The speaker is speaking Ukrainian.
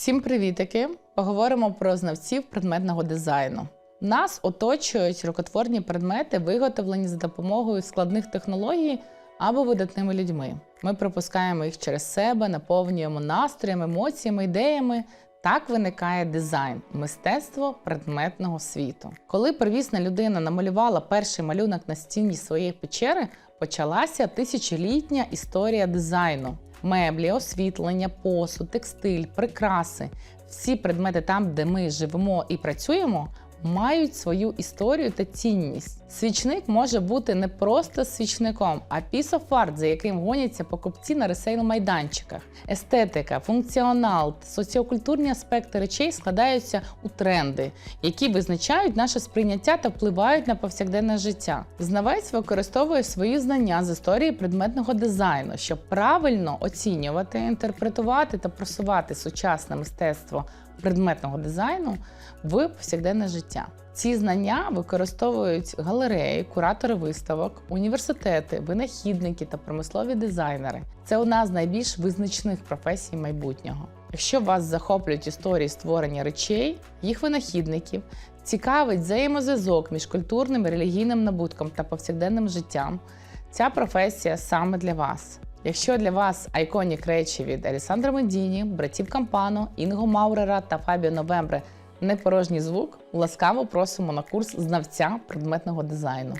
Всім привітики! Поговоримо про знавців предметного дизайну. Нас оточують рукотворні предмети, виготовлені за допомогою складних технологій або видатними людьми. Ми пропускаємо їх через себе, наповнюємо настроями, емоціями, ідеями. Так виникає дизайн мистецтво предметного світу. Коли первісна людина намалювала перший малюнок на стіні своєї печери, почалася тисячолітня історія дизайну. Меблі, освітлення, посуд, текстиль, прикраси. Всі предмети там, де ми живемо і працюємо, мають свою історію та цінність. Свічник може бути не просто свічником, а art, за яким гоняться покупці на ресейл-майданчиках. Естетика, функціонал, соціокультурні аспекти речей складаються у тренди, які визначають наше сприйняття та впливають на повсякденне життя. Знавець використовує свої знання з історії предметного дизайну, щоб правильно оцінювати, інтерпретувати та просувати сучасне мистецтво предметного дизайну в повсякденне життя. Ці знання використовують галереї, куратори виставок, університети, винахідники та промислові дизайнери. Це одна з найбільш визначних професій майбутнього. Якщо вас захоплюють історії створення речей, їх винахідників, цікавить взаємозв'язок між культурним і релігійним набутком та повсякденним життям, ця професія саме для вас. Якщо для вас айконік речі від Алісандра Медіні, братів Кампано, Інго Маурера та Фабіо Новембре не порожній звук, ласкаво просимо на курс знавця предметного дизайну.